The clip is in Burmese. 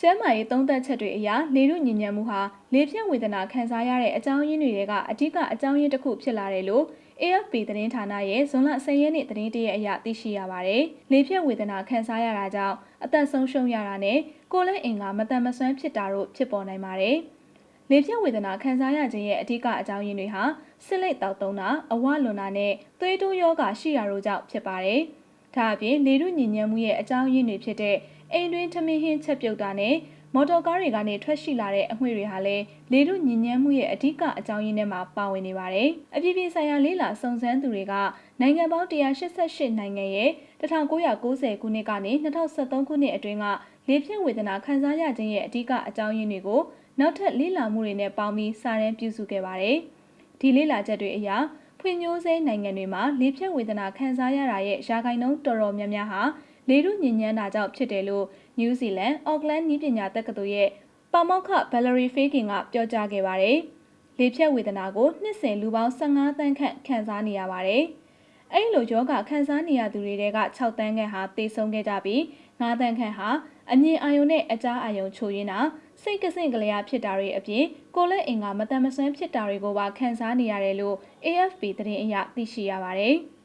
ကျန်းမာရေးသုံးသပ်ချက်တွေအရလေရုညဉ့်ညံမှုဟာလေဖြတ်ဝေဒနာခံစားရတဲ့အကြောင်းရင်းတွေကအဓိကအကြောင်းရင်းတစ်ခုဖြစ်လာတယ်လို့ AFP သတင်းဌာနရဲ့ဇွန်လ10ရက်နေ့သတင်းတရက်အရသိရှိရပါတယ်။လေဖြတ်ဝေဒနာခံစားရတာကြောင့်အသက်ဆုံးရှုံးရတာနဲ့ကိုယ်လက်အင်္ဂါမတန်မဆွမ်းဖြစ်တာတို့ဖြစ်ပေါ်နိုင်ပါတယ်။လေဖြတ်ဝေဒနာခံစားရခြင်းရဲ့အဓိကအကြောင်းရင်းတွေဟာဆစ်လိတ်တောက်သုံးတာအဝလွန်တာနဲ့သွေးတိုးယောဂရှိရာတို့ကြောင့်ဖြစ်ပါတယ်။ ဒါအပြင်လေရုညဉ့်ညံမှုရဲ့အကြောင်းရင်းတွေဖြစ်တဲ့အိမ်တွင်းထမင်းဟင်းချက်ပြုတ်တာနဲ့မော်တော်ကားတွေကနေထွက်ရှိလာတဲ့အငွေ့တွေဟာလည်းလေထုညဉ့်ညမ်းမှုရဲ့အဓိကအကြောင်းရင်းထဲမှာပါဝင်နေပါတယ်။အပြည်ပြည်ဆိုင်ရာလေးလာစုံစမ်းသူတွေကနိုင်ငံပေါင်း188နိုင်ငံရဲ့1990ခုနှစ်ကနေ2023ခုနှစ်အတွင်းကလေဖြင့်ဝေဒနာခံစားရခြင်းရဲ့အဓိကအကြောင်းရင်းတွေကိုနောက်ထပ်လေ့လာမှုတွေနဲ့ပေါင်းပြီးစာရန်ပြုစုခဲ့ပါတယ်။ဒီလေ့လာချက်တွေအရ ဖွံ့ဖြိုးဆဲနိုင်ငံတွေမှာလေဖြင့်ဝေဒနာခံစားရတာရဲ့ရာခိုင်နှုန်းတော်တော်များများဟာလေထုညဉ့်ညမ်းတာကြောင့်ဖြစ်တယ်လို့နယူးဇီလန်အော့ကလန်နည်းပညာတက္ကသိုလ်ရဲ့ပါမောက္ခဘယ်လရီဖေးကင်ကပြောကြားခဲ့ပါတယ်။လေဖြတ်ဝေဒနာကိုနှစ်စဉ်လူပေါင်း15တန်းခန့်ခံစားနေရပါတယ်။ အဲ့လိုယောဂခံစားနေရသူတွေတဲက6တန်းခန့်ဟာသေဆုံးခဲ့ကြပြီး9တန်းခန့်ဟာအမြင်အာရုံနဲ့အကြားအာရုံချိုရင်းတာစိတ်ကစင့်ကလေးအားဖြစ်တာတွေအပြင်ကိုလက်အင်္ဂါမတန်မဆွမ်းဖြစ်တာတွေကိုပါခံစားနေရတယ်လို့ AFP သတင်းအရသိရှိရပါတယ်။